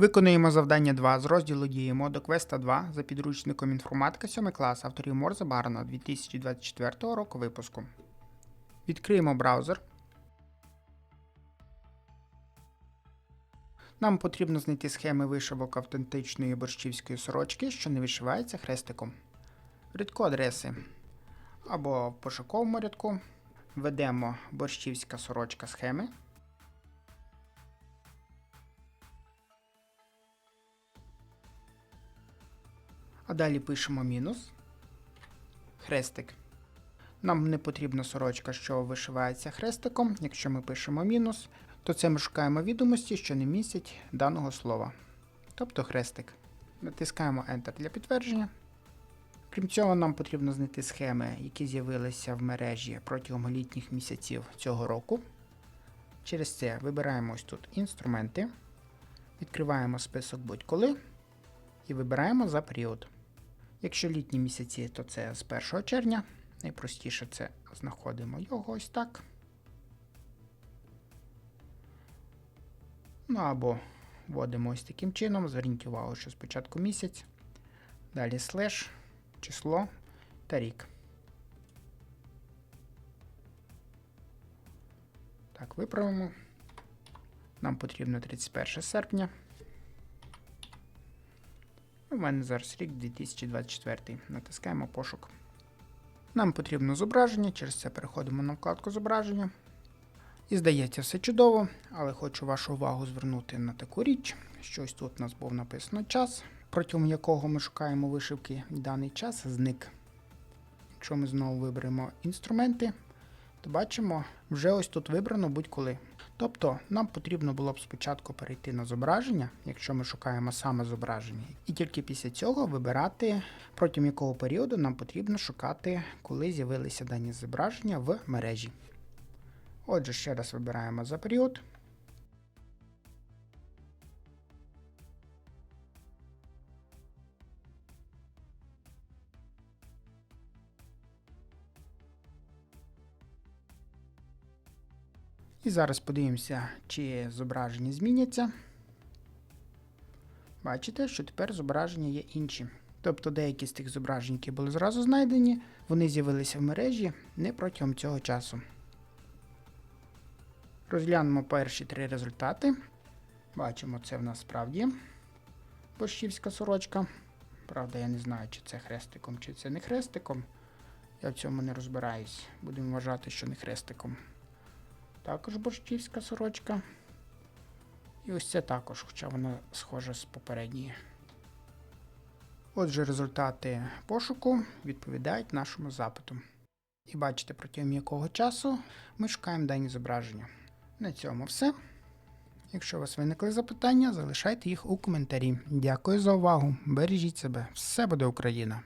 Виконуємо завдання 2 з розділу діємо до квеста 2 за підручником інформатика 7 клас авторів Морза Барна 2024 року випуску. Відкриємо браузер. Нам потрібно знайти схеми вишивок автентичної борщівської сорочки, що не вишивається хрестиком. Рядку адреси або в пошуковому рядку введемо борщівська сорочка схеми. А далі пишемо мінус. Хрестик. Нам не потрібна сорочка, що вишивається хрестиком. Якщо ми пишемо мінус, то це ми шукаємо відомості, що не містять даного слова. Тобто хрестик. Натискаємо Enter для підтвердження. Крім цього, нам потрібно знайти схеми, які з'явилися в мережі протягом літніх місяців цього року. Через це вибираємо ось тут інструменти, відкриваємо список будь-коли і вибираємо за період. Якщо літні місяці, то це з 1 червня. Найпростіше це знаходимо його ось так. Ну або вводимо ось таким чином. Зверніть увагу, що спочатку місяць, далі слеш, число та рік. Так, виправимо. Нам потрібно 31 серпня. У мене зараз рік 2024. Натискаємо пошук. Нам потрібно зображення, через це переходимо на вкладку зображення. І здається, все чудово, але хочу вашу увагу звернути на таку річ, що ось тут у нас був написано час, протягом якого ми шукаємо вишивки. Даний час зник. Якщо ми знову виберемо інструменти, то бачимо, вже ось тут вибрано будь-коли. Тобто нам потрібно було б спочатку перейти на зображення, якщо ми шукаємо саме зображення, і тільки після цього вибирати, протягом якого періоду нам потрібно шукати, коли з'явилися дані зображення в мережі. Отже, ще раз вибираємо за період. І зараз подивимося, чи зображення зміняться. Бачите, що тепер зображення є інші. Тобто деякі з тих зображень, які були зразу знайдені, вони з'явилися в мережі не протягом цього часу. Розглянемо перші три результати. Бачимо, це в нас справді борщівська сорочка. Правда, я не знаю, чи це хрестиком, чи це не хрестиком. Я в цьому не розбираюсь. Будемо вважати, що не хрестиком. Також борщівська сорочка. І ось це також, хоча вона схожа з попередньої. Отже, результати пошуку відповідають нашому запиту. І бачите, протягом якого часу ми шукаємо дані зображення. На цьому все. Якщо у вас виникли запитання, залишайте їх у коментарі. Дякую за увагу. Бережіть себе. Все буде Україна!